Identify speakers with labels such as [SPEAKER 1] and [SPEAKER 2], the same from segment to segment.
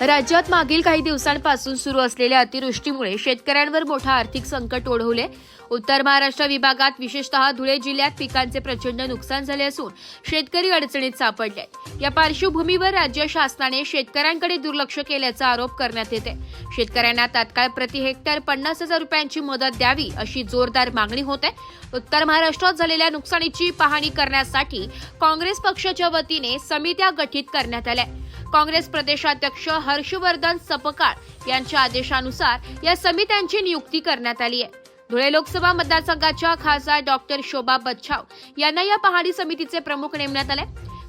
[SPEAKER 1] राज्यात मागील काही दिवसांपासून सुरू असलेल्या अतिवृष्टीमुळे शेतकऱ्यांवर मोठा आर्थिक संकट ओढवले. उत्तर महाराष्ट्र विभागात विशेषतः धुळे जिल्ह्यात पिकांचे प्रचंड नुकसान झाले असून शेतकरी अडचणीत सापडले. या पार्श्वभूमीवर राज्य शासनाने शेतकऱ्यांकडे दुर्लक्ष केल्याचा आरोप करण्यात येते. शेतकऱ्यांना तात्काळ प्रति हेक्टर पन्नास हजार रुपयांची मदत द्यावी अशी जोरदार मागणी होते. उत्तर महाराष्ट्रात झालेल्या नुकसानीची पाहणी करण्यासाठी काँग्रेस पक्षाच्या वतीने समित्या गठीत करण्यात आल्या. काँग्रेस प्रदेशाध्यक्ष हर्षवर्धन सपकाळ यांच्या आदेशानुसार या समित्यांची नियुक्ती करण्यात आली आहे. धुळे लोकसभा मतदारसंघाच्या खासदार डॉक्टर शोभा बच्छाव यांना या पाहणी समितीचे प्रमुख नेमण्यात आले.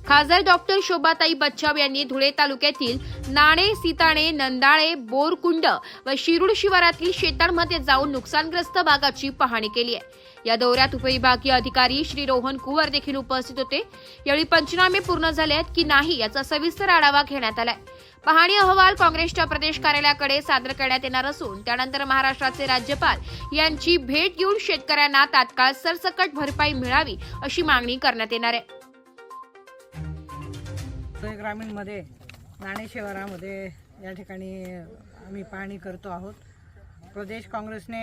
[SPEAKER 1] खासदार डॉक्टर शोभाताई बच्चाव यांनी धुळे तालुक्यातील नाणे सीताणे नंदाळे बोरकुंड व शिरूड शिवारातील शेतांमध्ये जाऊन नुकसानग्रस्त भागाची पाहणी केली आहे. या दौऱ्यात उपविभागीय अधिकारी श्री रोहन कुवर देखील उपस्थित होते. यावेळी पंचनामे पूर्ण झाले आहेत की नाही याचा सविस्तर आढावा घेण्यात आलाय. पाहणी अहवाल काँग्रेसच्या प्रदेश कार्यालयाकडे सादर करण्यात येणार असून त्यानंतर महाराष्ट्राचे राज्यपाल यांची भेट घेऊन शेतकऱ्यांना तात्काळ सरसकट भरपाई मिळावी अशी मागणी करण्यात येणार आहे.
[SPEAKER 2] करतोय ग्रामीणमध्ये नाणे शहरामध्ये या ठिकाणी आम्ही पाहणी करतो आहोत. प्रदेश काँग्रेसने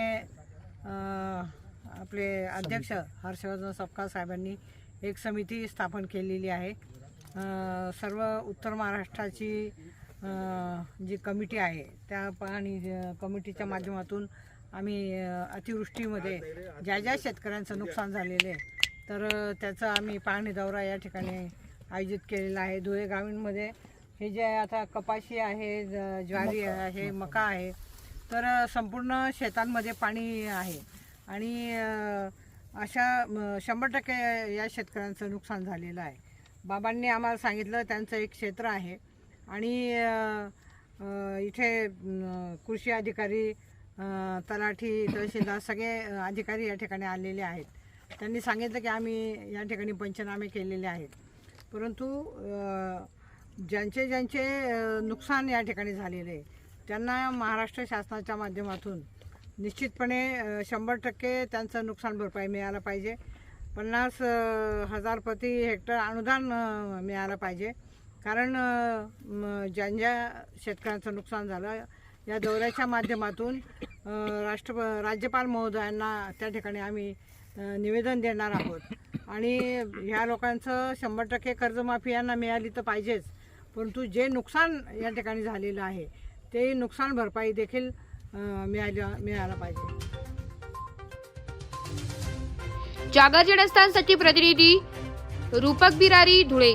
[SPEAKER 2] आपले अध्यक्ष हर्षवर्धन सपकाळ साहेबांनी एक समिती स्थापन केलेली आहे. सर्व उत्तर महाराष्ट्राची जी कमिटी आहे त्या पाहणी कमिटीच्या माध्यमातून आम्ही अतिवृष्टीमध्ये ज्या ज्या शेतकऱ्यांचं नुकसान झालेलं आहे तर त्याचा त्याचं आम्ही पाहणी दौरा या ठिकाणी आयोजित केलेला आहे. धुळे ग्रामीणमध्ये हे जे आता कपाशी आहे ज- ज्वारी आहे मका. आहे. तर संपूर्ण शेतांमध्ये पाणी आहे. आणि अशा शंभर टक्के या शेतकऱ्यांचं नुकसान झालेलं आहे. बाबांनी आम्हाला सांगितलं त्यांचं एक क्षेत्र आहे. आणि इथे कृषी अधिकारी तलाठी तहसीलदार सगळे अधिकारी या ठिकाणी आलेले आहेत. त्यांनी सांगितलं की आम्ही या ठिकाणी पंचनामे केलेले आहेत. परंतु ज्यांचे ज्यांचे नुकसान या ठिकाणी झालेले आहे त्यांना महाराष्ट्र शासनाच्या माध्यमातून निश्चितपणे शंभर टक्के त्यांचं नुकसान भरपाई मिळायला पाहिजे. पन्नास हजार प्रति हेक्टर अनुदान मिळायला मिळालं पाहिजे. कारण म, ज्या ज्या शेतकऱ्यांचं नुकसान झालं या दौऱ्याच्या माध्यमातून राष्ट्र राज्यपाल महोदयांना त्या ठिकाणी आम्ही निवेदन देणार आहोत. आणि ह्या लोकांचं शंभर टक्के कर्जमाफी यांना मिळाली तर पाहिजेच. परंतु जे नुकसान या ठिकाणी झालेलं आहे ते नुकसान भरपाई देखील मिळाल्या मिळायला पाहिजे.
[SPEAKER 1] जागर जनस्थानसाठी प्रतिनिधी रूपक बिरारी धुळे.